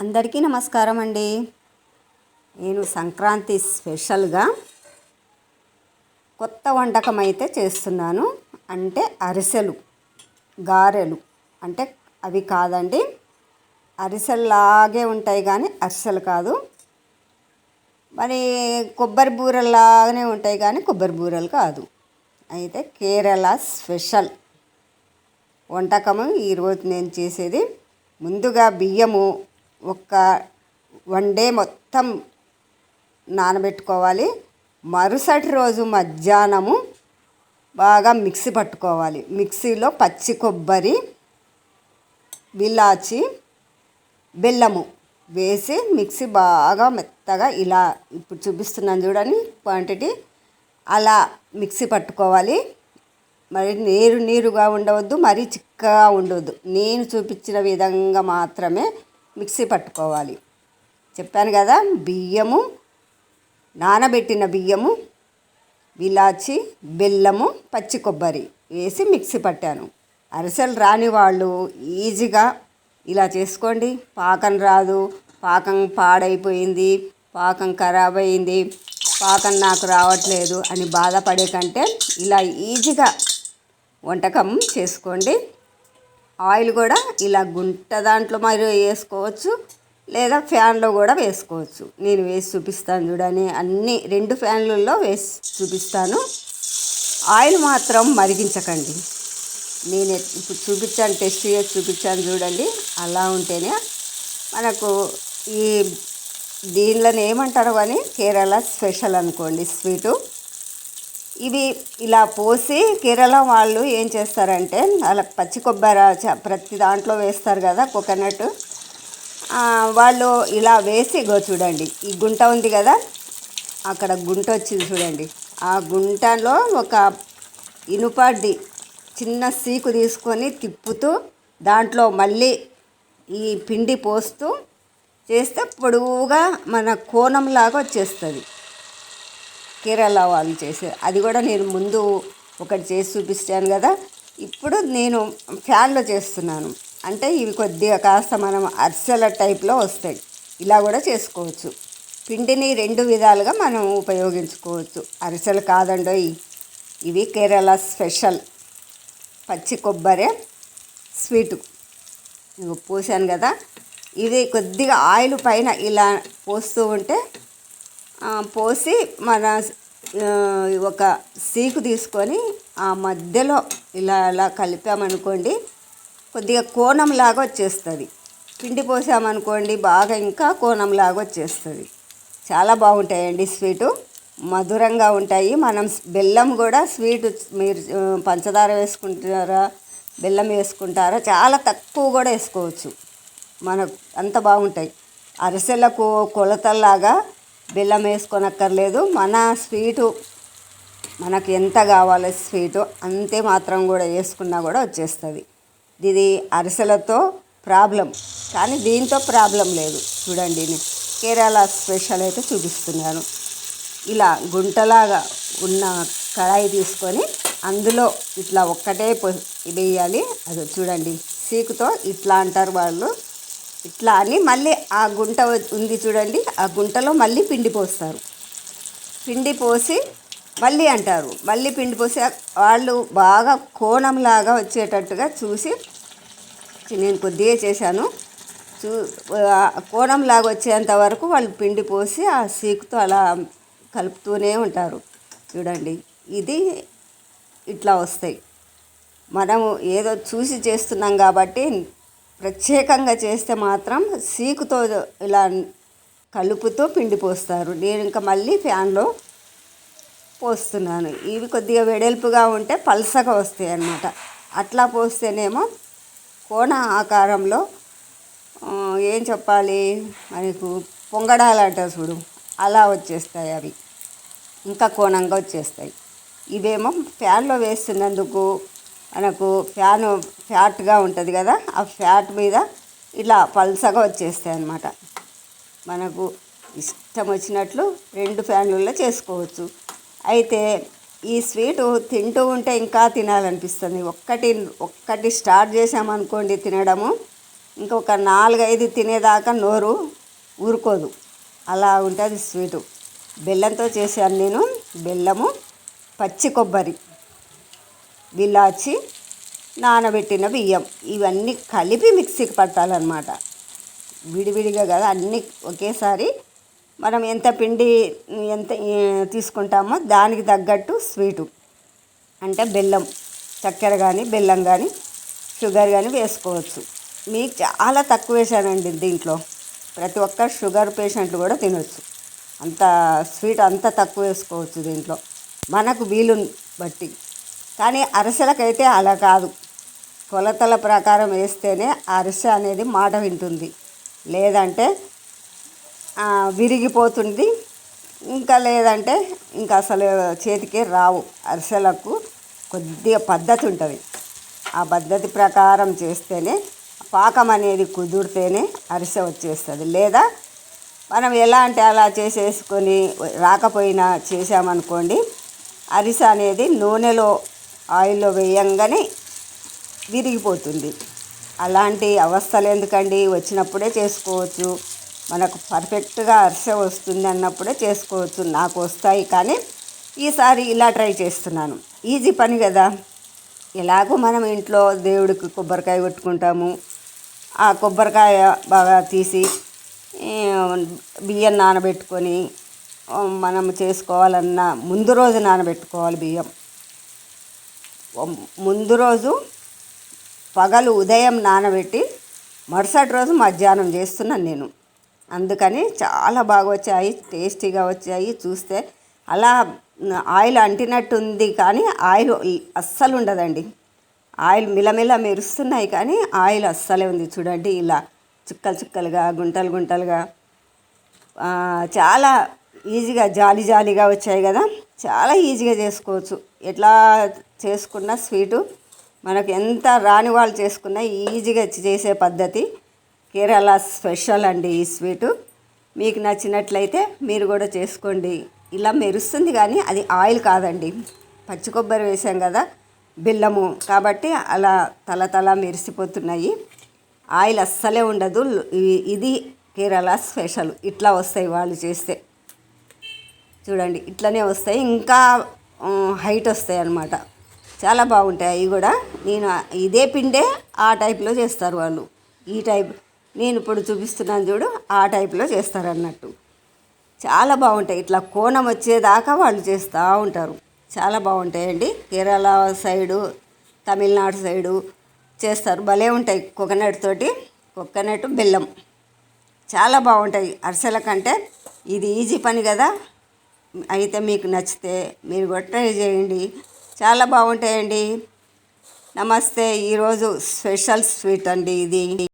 అందరికీ నమస్కారం అండి. నేను సంక్రాంతి స్పెషల్గా కొత్త వంటకం అయితే చేస్తున్నాను. అంటే అరిసెలు గారెలు. అంటే అవి కాదండి అరిసెల్లాగే ఉంటాయి కానీ అరిసెలు కాదు. మరి కొబ్బరి బూరల్లాగానే ఉంటాయి కానీ కొబ్బరి బూరెలు కాదు. అయితే కేరళ స్పెషల్ వంటకము. ఈరోజు నేను చేసేది ముందుగా బియ్యము ఒక వన్ డే మొత్తం నానబెట్టుకోవాలి. మరుసటి రోజు మధ్యాహ్నము బాగా మిక్సీ పట్టుకోవాలి. మిక్సీలో పచ్చి కొబ్బరి విలాచి బెల్లము వేసి మిక్సీ బాగా మెత్తగా ఇలా ఇప్పుడు చూపిస్తున్నాను చూడండి క్వాంటిటీ. అలా మిక్సీ పట్టుకోవాలి. మరి నీరు నీరుగా ఉండవద్దు మరీ చిక్కగా ఉండవద్దు. నేను చూపించిన విధంగా మాత్రమే మిక్సీ పట్టుకోవాలి. చెప్పాను కదా బియ్యము నానబెట్టిన బియ్యము విలాచి బెల్లము పచ్చి కొబ్బరి వేసి మిక్సీ పట్టాను. అరిసెలు రాని వాళ్ళు ఈజీగా ఇలా చేసుకోండి. పాకం రాదు పాకం పాడైపోయింది పాకం ఖరాబ్ అయింది పాకం నాకు రావట్లేదు అని బాధపడే కంటే ఇలా ఈజీగా వంటకం చేసుకోండి. ఆయిల్ కూడా ఇలా గుంట దాంట్లో మరి వేసుకోవచ్చు లేదా ఫ్యాన్లో కూడా వేసుకోవచ్చు. నేను వేసి చూపిస్తాను చూడని అన్ని రెండు ఫ్యాన్లలో వేసి చూపిస్తాను. ఆయిల్ మాత్రం మరిగించకండి. నేను ఇప్పుడు చూపించాను టెస్ట్ చేసి చూపించాను చూడండి. అలా ఉంటేనే మనకు ఈ దీనిలోనే ఏమంటారు కానీ కేరళ స్పెషల్ అనుకోండి స్వీటు. ఇవి ఇలా పోసి కేరళ వాళ్ళు ఏం చేస్తారంటే అలా పచ్చి కొబ్బరి ప్రతి దాంట్లో వేస్తారు కదా కోకోనట్. వాళ్ళు ఇలా వేసి ఇగో చూడండి ఈ గుంట ఉంది కదా అక్కడ గుంట వచ్చింది చూడండి. ఆ గుంటలో ఒక ఇనుపడి చిన్న సీకు తీసుకొని తిప్పుతూ దాంట్లో మళ్ళీ ఈ పిండి పోస్తూ చేస్తే పొడవుగా మన కోణంలాగా వచ్చేస్తుంది. కేరళ వాళ్ళు చేసే అది కూడా నేను ముందు ఒకటి చేసి చూపిస్తాను కదా. ఇప్పుడు నేను ఫ్యాన్లో చేస్తున్నాను. అంటే ఇవి కొద్దిగా కాస్త మనం అరిసెల టైప్లో వస్తాయి. ఇలా కూడా చేసుకోవచ్చు. పిండిని రెండు విధాలుగా మనం ఉపయోగించుకోవచ్చు. అరిసెలు కాదండోయ్ ఇవి కేరళ స్పెషల్ పచ్చి కొబ్బరి స్వీటు. ఇగో పోసాను కదా. ఇది కొద్దిగా ఆయిల్ పైన ఇలా పోస్తూ ఉంటే పోసి మన ఒక సీకు తీసుకొని ఆ మధ్యలో ఇలా అలా కలిపామనుకోండి కొద్దిగా కోణంలాగా వచ్చేస్తుంది. పిండి పోసామనుకోండి బాగా ఇంకా కోణంలాగా వచ్చేస్తుంది. చాలా బాగుంటాయండి స్వీటు. మధురంగా ఉంటాయి. మనం బెల్లం కూడా స్వీట్ మీరు పంచదార వేసుకుంటారా బెల్లం వేసుకుంటారా చాలా తక్కువ కూడా వేసుకోవచ్చు. మనకు అంత బాగుంటాయి. అరిసెలకు కొలతల్లాగా బెల్లం వేసుకోనక్కర్లేదు. మన స్వీటు మనకు ఎంత కావాలో స్వీటు అంతే మాత్రం కూడా వేసుకున్నా కూడా వచ్చేస్తుంది. ఇది అరిసెలతో ప్రాబ్లం కానీ దీంతో ప్రాబ్లం లేదు. చూడండి కేరళ స్పెషల్ అయితే చూపిస్తున్నాను. ఇలా గుంటలాగా ఉన్న కడాయి తీసుకొని అందులో ఇట్లా ఒక్కటే పొ వేయాలి. అది చూడండి సీకుతో ఇట్లా అంటారు వాళ్ళు. ఇట్లా అని మళ్ళీ ఆ గుంట ఉంది చూడండి ఆ గుంటలో మళ్ళీ పిండి పోస్తారు. పిండి పోసి మళ్ళీ అంటారు మళ్ళీ పిండి పోసి వాళ్ళు బాగా కోణంలాగా వచ్చేటట్టుగా చూసి నేను కొద్దిగా చేశాను. చూ కోణంలాగా వచ్చేంత వరకు వాళ్ళు పిండి పోసి ఆ సీకుతో అలా కలుపుతూనే ఉంటారు. చూడండి ఇది ఇట్లా వస్తాయి. మనము ఏదో చూసి చేస్తున్నాం కాబట్టి ప్రత్యేకంగా చేస్తే మాత్రం సీకుతో ఇలా కలుపుతూ పిండి పోస్తారు. నేను ఇంకా మళ్ళీ ఫ్యాన్లో పోస్తున్నాను. ఇవి కొద్దిగా వెడల్పుగా ఉంటే పల్సగా వస్తాయి అన్నమాట. అట్లా పోస్తేనేమో కోణ ఆకారంలో ఏం చెప్పాలి? మనకు పొంగడాలంట చూడు అలా వచ్చేస్తాయి అవి. ఇంకా కోణంగా వచ్చేస్తాయి. ఇవేమో ఫ్యాన్లో వేస్తున్నందుకు మనకు ఫ్యాన్ ఫ్యాట్గా ఉంటుంది కదా ఆ ఫ్యాట్ మీద ఇలా పల్సగా వచ్చేస్తాయి అన్నమాట. మనకు ఇష్టం వచ్చినట్లు రెండు ఫ్యాన్లలో చేసుకోవచ్చు. అయితే ఈ స్వీటు తింటూ ఉంటే ఇంకా తినాలనిపిస్తుంది. ఒక్కటి ఒక్కటి స్టార్ట్ చేసామనుకోండి తినడము ఇంకొక నాలుగైదు తినేదాకా నోరు ఊరుకోదు. అలా ఉంటుంది స్వీటు. బెల్లంతో చేశాను నేను బెల్లము పచ్చి కొబ్బరి. విలాచి నానబెట్టిన బియ్యం. ఇవన్నీ కలిపి మిక్సీకి పట్టాలన్నమాట. విడివిడిగా కదా అన్నీ ఒకేసారి మనం ఎంత పిండి ఎంత తీసుకుంటామో దానికి తగ్గట్టు స్వీటు. అంటే బెల్లం చక్కెర కానీ బెల్లం కానీ షుగర్ కానీ వేసుకోవచ్చు. మీకు చాలా తక్కువ వేసానండి దీంట్లో. ప్రతి ఒక్క షుగర్ పేషెంట్లు కూడా తినొచ్చు. అంత స్వీట్ అంత తక్కువ వేసుకోవచ్చు దీంట్లో. మనకు వీలు బట్టి. కానీ అరిసెలకైతే అలా కాదు. కొలతల ప్రకారం వేస్తేనే అరిసె అనేది మాట వింటుంది. లేదంటే విరిగిపోతుంది. ఇంకా లేదంటే ఇంకా అసలు చేతికి రావు. అరిసెలకు కొద్దిగా పద్ధతి ఉంటుంది. ఆ పద్ధతి ప్రకారం చేస్తేనే పాకం అనేది కుదిరితేనే అరిసె వచ్చేస్తుంది. లేదా మనం ఎలా అంటే అలా చేసేసుకొని రాకపోయినా చేసామనుకోండి అరిసె అనేది నూనెలో ఆయిల్లో వేయంగానే విరిగిపోతుంది. అలాంటి అవస్థలు ఎందుకండి? వచ్చినప్పుడే చేసుకోవచ్చు. మనకు పర్ఫెక్ట్గా అరిసె వస్తుంది అన్నప్పుడే చేసుకోవచ్చు. నాకు వస్తాయి కానీ ఈసారి ఇలా ట్రై చేస్తున్నాను. ఈజీ పని కదా. ఎలాగో మనం ఇంట్లో దేవుడికి కొబ్బరికాయ కొట్టుకుంటాము. ఆ కొబ్బరికాయ బాగా తీసి బియ్యం నానబెట్టుకొని మనం చేసుకోవాలన్న ముందు రోజు నానబెట్టుకోవాలి బియ్యం. ముందు రోజు పగలు ఉదయం నానబెట్టి మరుసటి రోజు మధ్యాహ్నం చేస్తున్నాను నేను. అందుకని చాలా బాగా వచ్చాయి టేస్టీగా వచ్చాయి. చూస్తే అలా ఆయిల్ అంటినట్టు ఉంది కానీ ఆయిల్ అస్సలు ఉండదండి. ఆయిల్ మిలమిల మెరుస్తున్నాయి కానీ ఆయిల్ అస్సలే ఉంది. చూడండి ఇలా చుక్కలు చుక్కలుగా గుంటలు గుంటలుగా చాలా ఈజీగా జాలి జాలిగా వచ్చాయి కదా. చాలా ఈజీగా చేసుకోవచ్చు. ఎట్లా చేసుకున్న స్వీటు. మనకు ఎంత రాని వాళ్ళు చేసుకున్నా ఈజీగా చేసే పద్ధతి. కేరళ స్పెషల్ అండి ఈ స్వీటు. మీకు నచ్చినట్లయితే మీరు కూడా చేసుకోండి. ఇలా మెరుస్తుంది కానీ అది ఆయిల్ కాదండి. పచ్చి కొబ్బరి వేసాం కదా బెల్లము. కాబట్టి అలా తల తల మెరిసిపోతున్నాయి. ఆయిల్ అస్సలే ఉండదు. ఇది కేరళ స్పెషల్. ఇట్లా వస్తాయి వాళ్ళు చేస్తే. చూడండి ఇట్లనే వస్తాయి. ఇంకా హైట్ వస్తాయి అన్నమాట. చాలా బాగుంటాయి అవి కూడా. నేను ఇదే పిండే ఆ టైప్లో చేస్తారు వాళ్ళు. ఈ టైప్ నేను ఇప్పుడు చూపిస్తున్నాను చూడు ఆ టైప్లో చేస్తారు అన్నట్టు చాలా బాగుంటాయి. ఇట్లా కోణం వచ్చేదాకా వాళ్ళు చేస్తూ ఉంటారు. చాలా బాగుంటాయండి. కేరళ సైడు తమిళనాడు సైడు చేస్తారు. భలే ఉంటాయి కోకోనట్ తోటి. కోకోనట్ బెల్లం. చాలా బాగుంటాయి. అరిసెల కంటే ఇది ఈజీ పని కదా. అయితే మీకు నచ్చితే మీరు కూడా ట్రై చేయండి. చాలా బాగుంటాయండి. నమస్తే ఈరోజు స్పెషల్ స్వీట్ అండి ఇది.